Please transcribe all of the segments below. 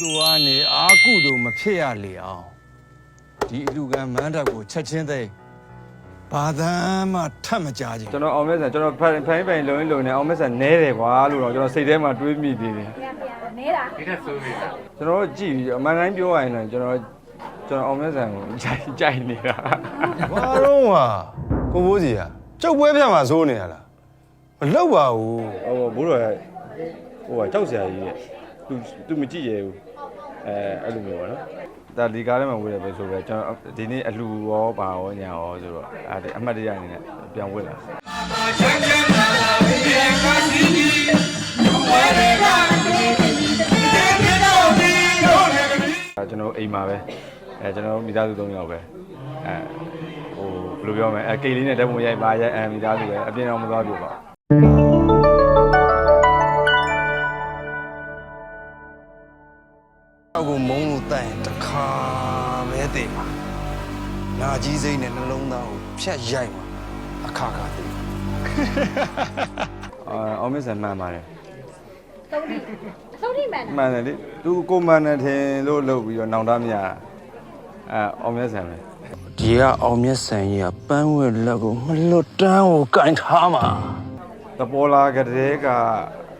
သိုလ်ကနေအာကုသိုလ်မဖြစ်ရလေအောင်ဒီအလူကံမန်းတပ်ကိုချက်ချင်းသိမ်းဘာသာမှထပ်မကြခြင်းကျွန်တော်အောင်မဲဆန်ကျွန်တော်ဖိုင်ဖိုင်ပိုင်လုံးလုံးနဲ့အောင်မဲဆန်နဲတယ်ကွာလို့တော့ကျွန်တော်စိတ်ထဲမှာတွေးမိသေးတယ်ပြန်ပြန်နဲတာကျွန်တော်တို့ကြည့်ပြီးအမှန်တိုင်းပြောရရင်တော့ကျွန်တော်ကျွန်တော်အောင်မဲဆန်ကိုကြိုက်ကြိုက်နေတာဘာတော့ဟာကိုဘိုးစီဟာကျုပ်ပွဲပြတ်မှာစိုးနေရလားမလောက်ပါဘူးဟိုဘိုးတော်ဟိုကကြောက်စရာကြီးရဲ့ သူသူမကြည့်ရဘူးအဲအဲ့လိုမျိုးပါနော်ဒါဒီကားထဲမှာဝေးတယ်ပဲဆိုတော့ကျွန်တော်ဒီနေ့အလှရောပါရောညာရောဆိုတော့အဲ့အမှတ်တရအနေနဲ့ပြန်ဝေးလာအဲကျွန်တော်တို့အိမ်မှာပဲအဲကျွန်တော်တို့မိသားစု၃ယောက်ပဲအဲဟိုဘယ်လိုပြောမလဲအဲကိတ်လေးနဲ့တက်ပုံရိုက်ပါရိုက်အဲမိသားစုပဲအပြင်တော့မသွားပြပါဘူး အောက်ကိုမုံလို့တိုင်တခါပဲတည်မှာနာကြီးစိမ့်နဲ့နှလုံးသားကိုဖြတ်ရိုက်မှာအခါခါတည်အာအောင်မင်းဆန်မှန်ပါတယ်သုံးထိသုံးထိမှန်မှန်တယ်လေသူကိုမှန်တယ်ထင်လို့လုပ်ပြီးတော့နောင်တမရအဲအောင်မင်းဆန်ပဲဒီကအောင်မျက်စံကြီးကပန်းဝဲလက်ကိုမလွတ်တမ်းကိုကင်ထားမှာတပေါ်လာကတဲ့က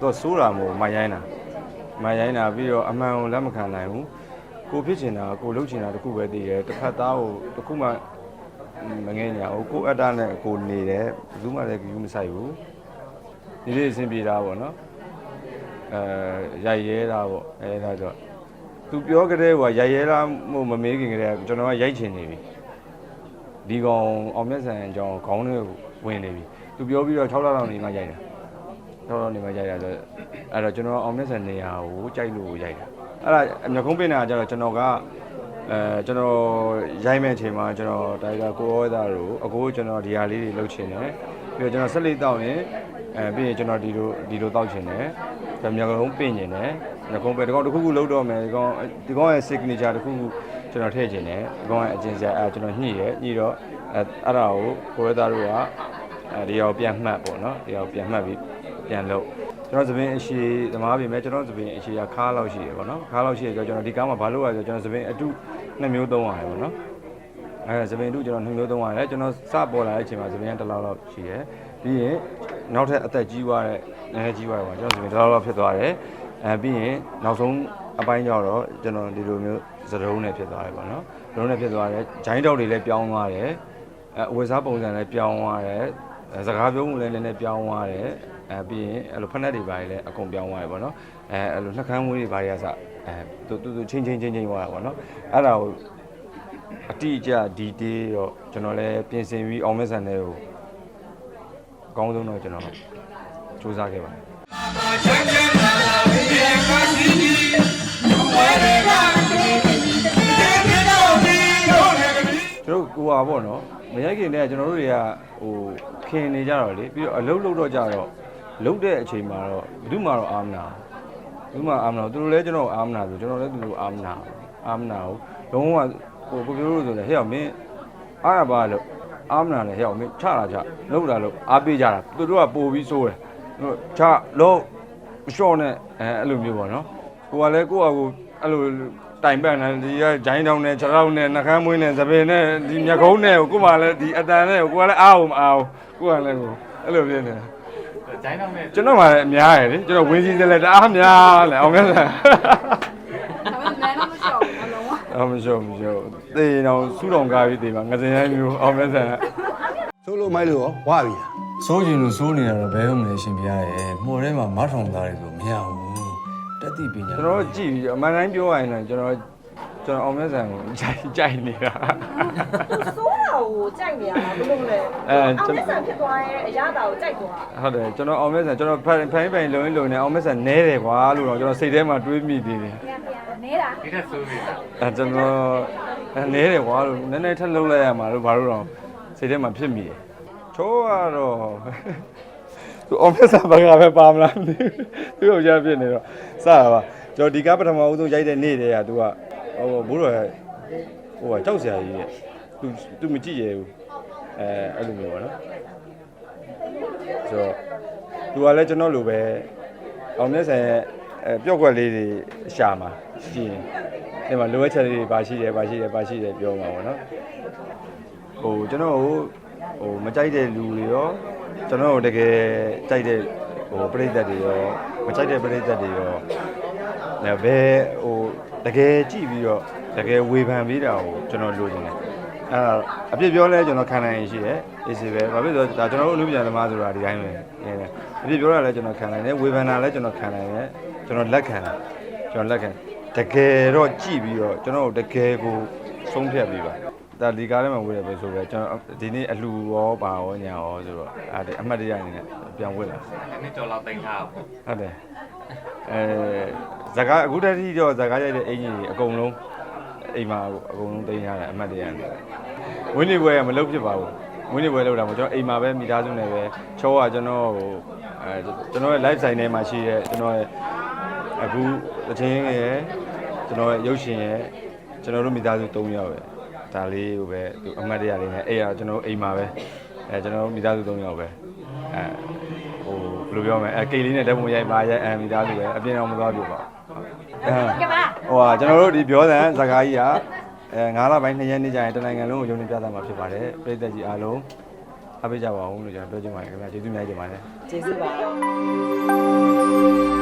တော့စိုးတာမို့မရိုင်းတာ မရိုင်းတာပြီးတော့အမှန်ကိုလက်မခံနိုင်ဘူးကိုဖြစ်ချင်တာကိုလုပ်ချင်တာတခုပဲတည်တယ်တစ်ဖက်သားကိုတခုမှမငဲညာဘူးကိုအတ္တနဲ့ကိုနေတယ်ဘယ်သူမှလည်းကြည့်မဆိုင်ဘူးဒီလေးအဆင်ပြေတာပေါ့နော်အဲရိုက်ရဲတာပေါ့အဲဒါဆိုသူပြောကြတဲ့ဟိုရိုက်ရဲလားမို့မမေးခင်ကတည်းကကျွန်တော်ကရိုက်ချင်နေပြီဒီကောင်အောင်မြတ်ဆန်အကြောင်းခေါင်းထဲဝင်နေပြီသူပြောပြီးတော့6လလောက်နေမှရိုက်တာ 6လလောက်နေမှရိုက်တာဆိုအဲ့တော့ကျွန်တော်အောင်မြတ်ဆန်နေရာကိုကြိုက်လို့ရိုက်တာအဲ့ဒါအမြကုန်းပင်နာကျတော့ကျွန်တော်ကအဲကျွန်တော်ရိုက်မဲ့အချိန်မှာကျွန်တော်တိုင်တာကိုရောသားတို့အကိုကျွန်တော်ဒီဟာလေးတွေလုပ်ချင်တယ်ပြီးတော့ကျွန်တော်ဆက်လက်တောက်ရင်အဲပြီးရင်ကျွန်တော်ဒီလိုဒီလိုတောက်ချင်တယ်ဒါမြကုန်းပင်ချင်တယ်မြကုန်းပင်ဒီကောင်တစ်ခုခုလုပ်တော့မယ်ဒီကောင်ဒီကောင်ရဲ့ signature တစ်ခုခုကျွန်တော်ထည့်ချင်တယ်ဒီကောင်ရဲ့အကျဉ်းစရာအဲကျွန်တော်ညှိတယ်ညှိတော့အဲအဲ့ဒါကိုကိုရောသားတို့ကအဲဒီရောက်ပြန်မှတ်ပေါ့နော်ဒီရောက်ပြန်မှတ်ပြီး ပြန်လုပ်ကျွန်တော်သပင်အရှိသမားပြင်မဲ့ကျွန်တော်သပင်အရှိကခါးလောက်ရှိတယ်ပေါ့နော်ခါးလောက်ရှိရဆိုကျွန်တော်ဒီကားမှာဘာလုပ်ရလဲဆိုကျွန်တော်သပင်အတုနှစ်မျိုးသုံးရတယ်ပေါ့နော်အဲသပင်တို့ကျွန်တော်နှမျိုးသုံးရတယ်ကျွန်တော်စပေါ်လာတဲ့အချိန်မှာသပင်ကတစ်လောက်လောက်ရှိတယ်ပြီးရင်နောက်ထပ်အသက်ကြီးသွားတဲ့နည်းနည်းကြီးသွားတယ်ပေါ့ကျွန်တော်သပင်တစ်လောက်လောက်ဖြစ်သွားတယ်အဲပြီးရင်နောက်ဆုံးအပိုင်းကျတော့ကျွန်တော်ဒီလိုမျိုးသရုံးနဲ့ဖြစ်သွားတယ်ပေါ့နော်သရုံးနဲ့ဖြစ်သွားတယ်ဂျိုင်းတောက်တွေလည်းပြောင်းသွားတယ်အဲအဝတ်စားပုံစံလည်းပြောင်းသွားတယ် အဲစကားပြောမှုလည်းနည်းနည်းပြောင်းသွားတယ်အဲပြီးရင်အဲ့လိုဖက်နက်တွေပါလည်းအကုန်ပြောင်းသွားတယ်ပေါ့နော်အဲအဲ့လိုနှက်ခမ်းမွေးတွေပါရစအဲသူသူသူချင်းချင်းချင်းချင်းသွားတာပေါ့နော်အဲ့ဒါကိုအတိအကျဒီတေးတော့ကျွန်တော်လည်းပြင်ဆင်ပြီးအောင်မဲဆန်တဲ့ကိုအကောင်းဆုံးတော့ကျွန်တော်စူးစမ်းခဲ့ပါတယ် ကျွန်တော်ကိုဟာပေါ့နော်မရိုက်ခင်တည်းကကျွန်တော်တို့တွေကဟိုခင်နေကြတော့လေပြီးတော့အလုပ်လုပ်တော့ကြတော့လုပ်တဲ့အချိန်မှာတော့ဘယ်သူမှတော့အာမနာဘူးဘယ်သူမှအာမနာဘူးသူတို့လည်းကျွန်တော်ကိုအာမနာဘူးကျွန်တော်လည်းသူတို့အာမနာဘူးအာမနာဘူးလုံးဝဟိုကိုပြောလို့ဆိုတယ်ဟဲ့အောင်မင်းအားရပါလို့အာမနာလေဟဲ့အောင်မင်းချတာချလုပ်တာလို့အားပေးကြတာသူတို့ကပို့ပြီးစိုးတယ်သူတို့ချလုံးမလျှော့နဲ့အဲအဲ့လိုမျိုးပေါ့နော်ကိုကလည်းကိုကကိုအဲ့လို တိုင်ပန်နေဒီကဂျိုင်းတောင်းနဲ့ခြေထောက်နဲ့နှကမ်းမွေးနဲ့သပင်နဲ့ဒီမျက်ခုံးနဲ့ကိုကိုမှလည်းဒီအတန်နဲ့ကိုကလည်းအားအောင်မအားကိုကလည်းကိုအဲ့လိုဖြစ်နေတာဂျိုင်းတော့နဲ့ကျွန်တော်မှလည်းအများရယ်လေကျွန်တော်ဝင်းစည်းစက်လည်းတအားများလေအောင်မဲလားဒါပေမဲ့နားတော့မလျှော့ဘူးအလုံးဝအောင်မရှုံမရှုံသေရင်တော့စူးတော်ကားပြီးသေမှာငစင်ရိုင်းမျိုးအောင်မဲဆန်ဆိုလို့မိုက်လို့ရောဝါပြီလားစိုးရင်လို့စိုးနေတာတော့ဘယ်ဟုတ်မလဲရှင်ပြရတယ်မှော်ထဲမှာမထောင်သားတယ်ဆိုမရဘူး တက်တိပညာကျွန်တော်ကြည့်ပြီးအမှန်တိုင်းပြောရရင်တော့ကျွန်တော်ကျွန်တော်အောင်မဲဆန်ကိုကြိုက်ကြိုက်နေတာစိုးတာကိုကြိုက်နေရတာဘလို့လဲအဲအောင်ကျွန်မဆန်ဖြစ်သွားရဲ့အရသာကိုကြိုက်သွားဟုတ်တယ်ကျွန်တော်အောင်မဲဆန်ကျွန်တော်ဖိုင်ဖိုင်ပိုင်လုံးလုံးနဲ့အောင်မဲဆန်နဲတယ်ကွာလို့တော့ကျွန်တော်စိတ်ထဲမှာတွေးမိသေးတယ်ပြန်ပြန်နဲတာဒီထက်ဆိုးနေတာအဲကျွန်တော်အဲနဲတယ်ကွာလို့နည်းနည်းထပ်လုံးလိုက်ရမှာလို့ဘာလို့တော့စိတ်ထဲမှာဖြစ်မိတယ်ချိုးကတော့ သူအောင်မဲဆန်ဘာကပဲပါမလားမသိဘူးသူ့ကိုကြားဖြစ်နေတော့စတာပါကျွန်တော်ဒီကားပထမဦးဆုံးရိုက်တဲ့နေ့တည်းကသူကဟိုဘိုးတော်ဟိုကကြောက်စရာကြီးတဲ့သူသူမကြည့်ရဘူးအဲအဲ့လိုမျိုးပါနော်ဆိုတော့သူကလည်းကျွန်တော်လိုပဲအောင်မြတ်ဆန်ရဲ့အဲအဲပျော့ကွက်လေးတွေရှာမှာကြည့်ရင်ဒီမှာလိုအပ်ချက်လေးတွေပါရှိတယ်ပါရှိတယ်ပါရှိတယ်ပြောမှာပေါ့နော်ဟိုကျွန်တော်ဟိုဟိုမကြိုက်တဲ့လူတွေရော ကျွန်တော်တို့တကယ်ကြိုက်တဲ့ဟိုပြိဿတွေရောမကြိုက်တဲ့ပြိဿတွေရောလည်းဘယ်ဟိုတကယ်ကြည့်ပြီးတော့တကယ်ဝေဖန်ပြီးတာကိုကျွန်တော်လိုချင်တယ်အဲ့ဒါအပြစ်ပြောလဲကျွန်တော်ခံနိုင်ရင်ရှိတယ်အေးစီပဲဘာဖြစ်လို့လဲဆိုတော့ဒါကျွန်တော်တို့အမှုပြန်သမားဆိုတာဒီတိုင်းပဲအပြစ်ပြောတာလဲကျွန်တော်ခံနိုင်တယ်ဝေဖန်တာလဲကျွန်တော်ခံနိုင်တယ်ကျွန်တော်လက်ခံတယ်ကျွန်တော်လက်ခံတကယ်တော့ကြည့်ပြီးတော့ကျွန်တော်တို့တကယ်ကိုဆုံးဖြတ်ပြီးပါ ဒါဒီကားထဲမှာဝေးတယ်ပဲဆိုပဲကျွန်တော်ဒီနေ့အလှရောပါရောညာရောဆိုတော့အဲ့ဒီအမှတ်တရအနေနဲ့ပြန်ဝေးလာနှစ်ကျော်လောက်တင်ထားပေါ့ဟုတ်တယ်အဲဇကာအခုတည်းကတော့ဇကာရိုက်တဲ့အင်ကြီးအကုန်လုံးအိမ်မှာအကုန်လုံးတင်ထားတယ်အမှတ်တရအနေနဲ့ဝင်းနေပွဲကမလုပ်ဖြစ်ပါဘူးဝင်းနေပွဲလုပ်တာမဟုတ်ကျွန်တော်အိမ်မှာပဲမိသားစုနဲ့ပဲချောကကျွန်တော်ဟိုအဲကျွန်တော်ရဲ့ live sign ထဲမှာရှိတဲ့ကျွန်တော်ရဲ့အခုတချင်းရဲ့ကျွန်တော်ရဲ့ရုပ်ရှင်ရဲ့ကျွန်တော်တို့မိသားစု၃ယောက်ပဲ ဒါလေးကိုပဲသူအမှတ်တရလေးနဲ့အဲ့ရကျွန်တော်တို့အိမ်မှာပဲအဲကျွန်တော်တို့မိသားစု၃ယောက်ပဲအဲဟိုဘယ်လိုပြောမလဲအဲကိတ်လေးနဲ့တက်ပုံရိုက်ပါရဲ့အဲမိသားစုပဲအပြင်အောင်မသွားပြပါဘူးကပါဟိုဟာကျွန်တော်တို့ဒီပြောတဲ့ဇာကားကြီးကအဲ9လပိုင်း2ရက်နေ့ကျရင်တနိုင်ငံလုံးကိုယုံကြည်ပြသမှာဖြစ်ပါတယ်ပြည်သက်ကြီးအားလုံးအားပေးကြပါဦးလို့ကျွန်တော်ပြောချင်ပါတယ်ခင်ဗျာကျေးဇူးများကြီးတင်ပါတယ်ကျေးဇူးပါ